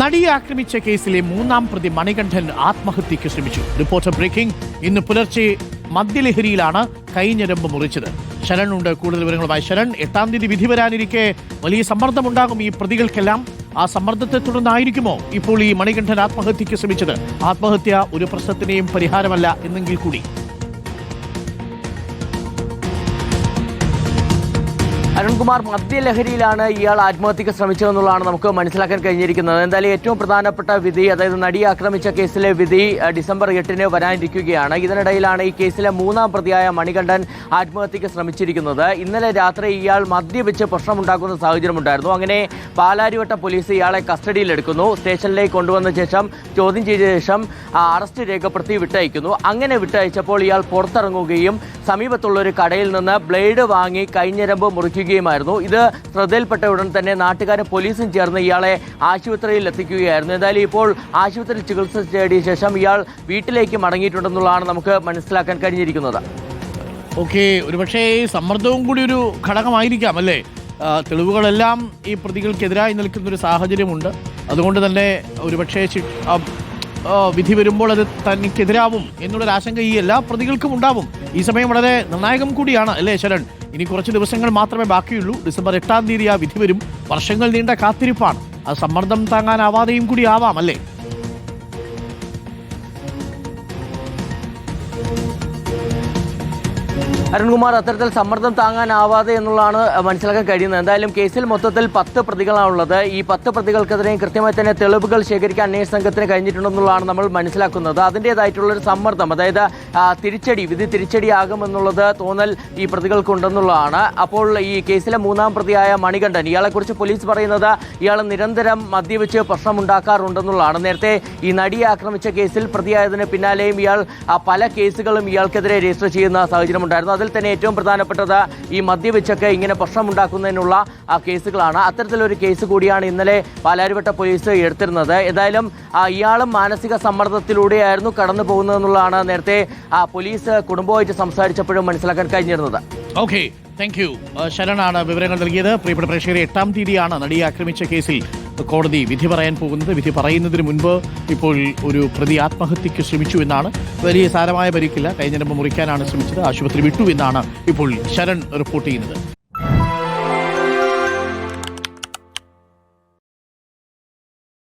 നടിയെ ആക്രമിച്ച കേസിലെ മൂന്നാം പ്രതി മണികണ്ഠൻ ആത്മഹത്യയ്ക്ക് ശ്രമിച്ചു. Reporter breaking. ഇന്ന് പുലർച്ചെ മദ്യലഹരിയിലാണ് കൈഞ്ഞരമ്പ് മുറിച്ചത്. ശരൺ ഉണ്ട് കൂടുതൽ വിവരങ്ങളുമായി. ശരൺ എട്ടാം തീയതി വിധി വരാനിരിക്കെ. വലിയ സമ്മർദ്ദമുണ്ടാകും ഈ പ്രതികൾക്കെല്ലാം. ആ സമ്മർദ്ദത്തെ തുടർന്നായിരിക്കുമോ ഇപ്പോൾ ഈ മണികണ്ഠൻ ആത്മഹത്യയ്ക്ക് ശ്രമിച്ചത്? ആത്മഹത്യ ഒരു പ്രശ്നത്തിനെയും പരിഹാരമല്ല എന്നെങ്കിൽ കൂടി. അരുൺകുമാർ മദ്യലഹരിയിലാണ് ഇയാൾ ആത്മഹത്യക്ക് ശ്രമിച്ചതെന്നുള്ളതാണ് നമുക്ക് മനസ്സിലാക്കാൻ കഴിഞ്ഞിരിക്കുന്നത്. എന്തായാലും ഏറ്റവും പ്രധാനപ്പെട്ട വിധി അതായത് നടി ആക്രമിച്ച കേസിലെ വിധി ഡിസംബർ എട്ടിന് വരാനിരിക്കുകയാണ്. ഇതിനിടയിലാണ് ഈ കേസിലെ മൂന്നാം പ്രതിയായ മണികണ്ഠൻ ആത്മഹത്യക്ക് ശ്രമിച്ചിരിക്കുന്നത്. ഇന്നലെ രാത്രി ഇയാൾ മദ്യപിച്ച് പ്രശ്നമുണ്ടാക്കുന്ന സാഹചര്യമുണ്ടായിരുന്നു. അങ്ങനെ പാലാരിവട്ട പോലീസ് ഇയാളെ കസ്റ്റഡിയിലെടുക്കുന്നു. സ്റ്റേഷനിലേക്ക് കൊണ്ടുവന്ന ശേഷം ചോദ്യം ചെയ്ത ശേഷം അറസ്റ്റ് രേഖപ്പെടുത്തി വിട്ടയക്കുന്നു. അങ്ങനെ വിട്ടയച്ചപ്പോൾ ഇയാൾ പുറത്തിറങ്ങുകയും സമീപത്തുള്ള ഒരു കടയിൽ നിന്ന് ബ്ലേഡ് വാങ്ങി കൈഞ്ഞരമ്പ് മുറിക്കുകയുമായിരുന്നു ഇത് ശ്രദ്ധയിൽപ്പെട്ട ഉടൻ തന്നെ നാട്ടുകാരും പോലീസും ചേർന്ന് ഇയാളെ ആശുപത്രിയിൽ എത്തിക്കുകയായിരുന്നു. എന്തായാലും ഇപ്പോൾ ആശുപത്രിയിൽ ചികിത്സ തേടിയ ശേഷം ഇയാൾ വീട്ടിലേക്ക് മടങ്ങിയിട്ടുണ്ടെന്നുള്ളതാണ് നമുക്ക് മനസ്സിലാക്കാൻ കഴിഞ്ഞിരിക്കുന്നത്. ഓക്കെ ഒരുപക്ഷേ സമ്മർദ്ദവും കൂടി ഒരു ഘടകമായിരിക്കാം അല്ലേ? തെളിവുകളെല്ലാം ഈ പ്രതികൾക്കെതിരായി നിൽക്കുന്ന ഒരു സാഹചര്യമുണ്ട്. അതുകൊണ്ട് തന്നെ ഒരുപക്ഷേ വിധി വരുമ്പോൾ അത് തനിക്കെതിരാവും. എന്നുള്ളൊരു ആശങ്ക ഈ എല്ലാ പ്രതികൾക്കും ഉണ്ടാവും. ഈ സമയം വളരെ നിർണായകം കൂടിയാണ് അല്ലേ ശരൺ? ഇനി കുറച്ച് ദിവസങ്ങൾ മാത്രമേ ബാക്കിയുള്ളൂ. ഡിസംബർ എട്ടാം തീയതി ആ വിധി വരും. വർഷങ്ങൾ നീണ്ട കാത്തിരിപ്പാണ്. അത് സമ്മർദ്ദം താങ്ങാനാവാതെയും കൂടി ആവാം അല്ലേ? അരുൺകുമാർ അത്തരത്തിൽ സമ്മർദ്ദം താങ്ങാനാവാതെ എന്നുള്ളതാണ് മനസ്സിലാക്കാൻ കഴിയുന്നത്. എന്തായാലും കേസിൽ മൊത്തത്തിൽ പത്ത് പ്രതികളാണുള്ളത്. ഈ പത്ത് പ്രതികൾക്കെതിരെയും കൃത്യമായി തന്നെ തെളിവുകൾ ശേഖരിക്കാൻ അന്വേഷണ സംഘത്തിന് കഴിഞ്ഞിട്ടുണ്ടെന്നുള്ളതാണ് നമ്മൾ മനസ്സിലാക്കുന്നത്. അതിന്റെതായിട്ടുള്ള ഒരു സമ്മർദ്ദം അതായത് തിരിച്ചടി വിധി തിരിച്ചടിയാകുമെന്നുള്ളത് തോന്നൽ ഈ പ്രതികൾക്കുണ്ടെന്നുള്ളതാണ്. അപ്പോൾ ഈ കേസിലെ മൂന്നാം പ്രതിയായ മണികണ്ഠൻ ഇയാളെക്കുറിച്ച് പോലീസ് പറയുന്നത് ഇയാൾ നിരന്തരം മദ്യവെച്ച് പ്രശ്നമുണ്ടാക്കാറുണ്ടെന്നുള്ളതാണ്. നേരത്തെ ഈ നടിയെ ആക്രമിച്ച കേസിൽ പ്രതിയായതിന് പിന്നാലെയും ഇയാൾ പല കേസുകളും ഇയാൾക്കെതിരെ രജിസ്റ്റർ ചെയ്യുന്ന സാഹചര്യമുണ്ടായിരുന്നു. അതിൽ തന്നെ ഏറ്റവും പ്രധാനപ്പെട്ടത് ഈ മദ്യവെച്ചൊക്കെ ഇങ്ങനെ പ്രശ്നമുണ്ടാക്കുന്നതിനുള്ള ആ കേസുകളാണ്. അത്തരത്തിലൊരു കേസ് കൂടിയാണ് ഇന്നലെ പാലാരിവട്ട പോലീസ് എടുത്തിരുന്നത്. ഏതായാലും ഇയാളും മാനസിക സമ്മർദ്ദത്തിലൂടെയായിരുന്നു കടന്നു പോകുന്നതെന്നുള്ളതാണ് നേരത്തെ പോലീസ് കുടുംബമായിട്ട് സംസാരിച്ചപ്പോഴും മനസ്സിലാക്കാൻ കഴിഞ്ഞിരുന്നത്. ഓക്കെ താങ്ക് യു ശരണാണ് വിവരങ്ങൾ നൽകിയത്. പ്രിയപ്പെട്ട പ്രേക്ഷകരെ എട്ടാം തീയതിയാണ് നടിയെ ആക്രമിച്ച കേസിൽ കോടതി വിധി പറയാൻ പോകുന്നത് വിധി പറയുന്നതിന് മുൻപ് ഇപ്പോൾ ഒരു പ്രതി ആത്മഹത്യക്ക് ശ്രമിച്ചു എന്നാണ്. വലിയ സാരമായ പരിക്കില്ല. കഴിഞ്ഞ മുറിക്കാനാണ് ശ്രമിച്ചത്. ആശുപത്രി വിട്ടു എന്നാണ് ഇപ്പോൾ ശരൺ റിപ്പോർട്ട് ചെയ്യുന്നത്.